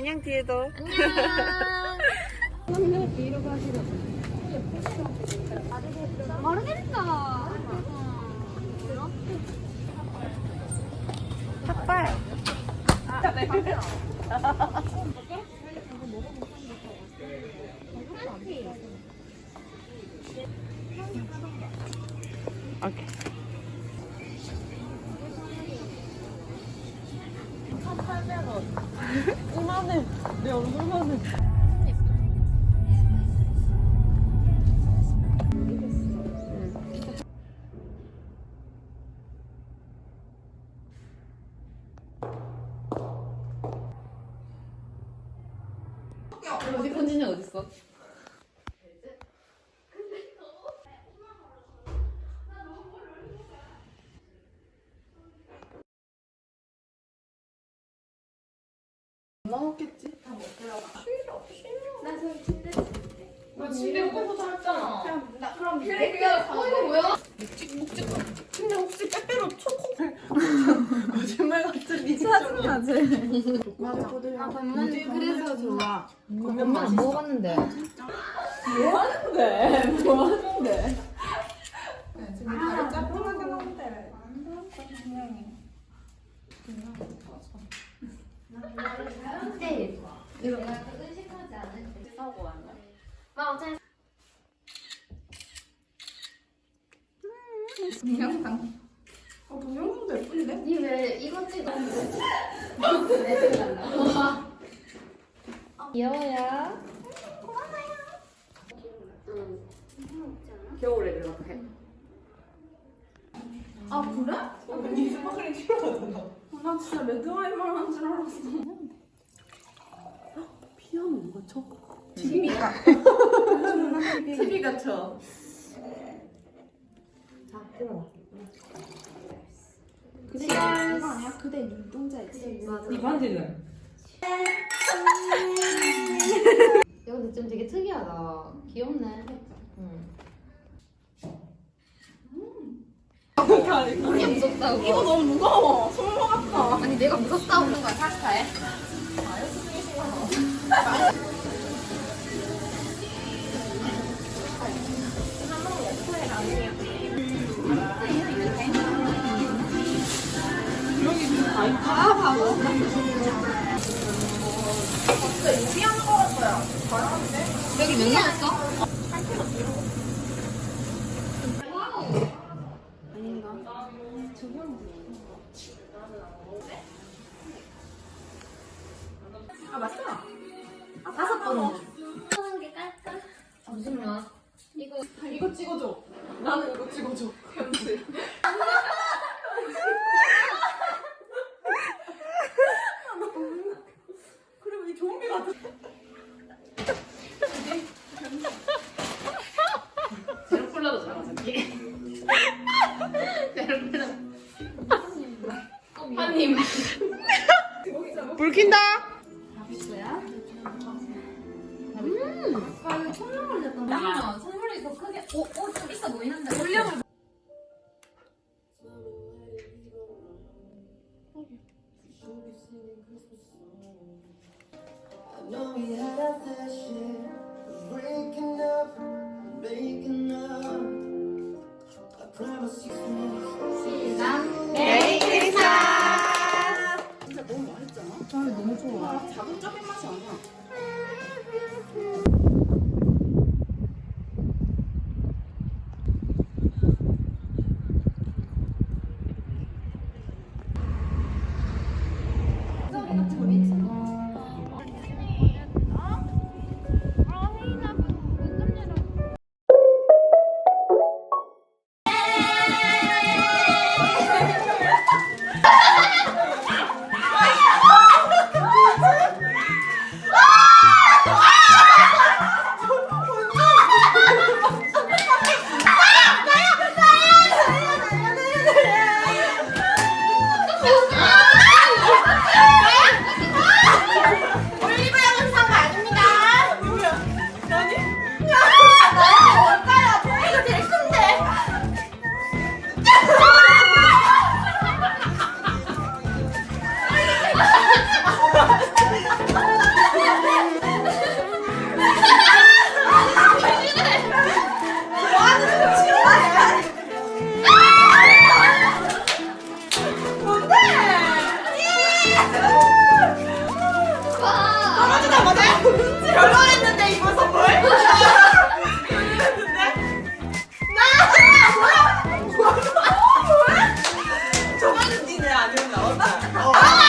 안녕 뒤에도. 모르겠어. 삭발. 오케이. 이만해. 내 얼굴만해. 어디 컨디션 어딨어? 나 침대 먹고서 했잖아. 나 그럼 그래 그게 어 이거 뭐야? 근데 혹시 빼빼로 초코 거짓말 같은 이 짜증나지? 맞아. 반만 그래서 좋아. 엄마 안 먹어봤는데. 뭐 하는데? 뭐 하는데? 지금 다리 짜증나게 나는데. 네. 이거 내가 의식하지 않을 때 사고 왔나? 아 어차피 어, 동영상도 예쁜데? 니왜 이거 찍었는데? 내 생각나. 귀여워요. 겨울에 그렇게. 아, 그래? 언니 스파클링 필요하잖아. 아, 나 진짜 레드와인만 한 줄 알았어. 피아노 누가 쳐? TV가. TV가 쳐. 자, 들어봐. 그대 이거 아니야? 그대 눈동자 있지? 맞아. 이 반지는? 이거 근데 좀 되게 특이하다. 귀엽네. 응. 우리 무섭다고. 이거 너무 무거워. 손모 같다. 아니 내가 무섭다고 하는 거야 파스타에? 아, 맞다. 다섯 번. 하는 게 깔까? 잠시만. 이거 이거 찍어줘. 나는 이거 찍어줘. 현실. 한입. 불 킨다. 아 이거 천명 걸렸다. 선물이 더 크게. 오, 오, 좀 있어 보이는데. 물량을. I know we had our fair share of breaking up, making up. I promise you. 자극적인 맛이 아니야. Yeah. 어.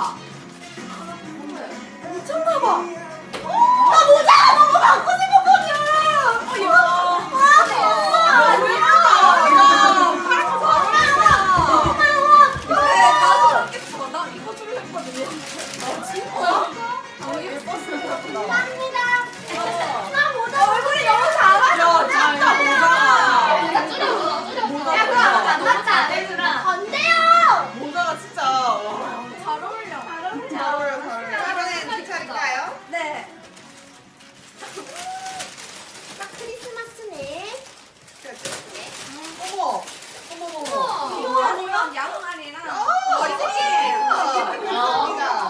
많다. 엄청 가봐. 더워요, 더워요. 이번엔 제 차례인가요? 네. 막 크리스마스네. 어머, 어머, 어머. 이거 아니면 양말이랑 어, 머리띠. 머리띠. 감사합니다.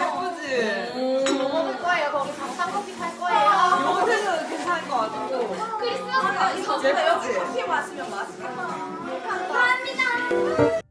예쁘지? 뭐 먹을 거예요? 거기 밥상 커피 살 거예요? 아, 요새는 괜찮을 것 같고. 크리스마스 아, 예쁘지? 커피 마시면 마스크 감사합니다.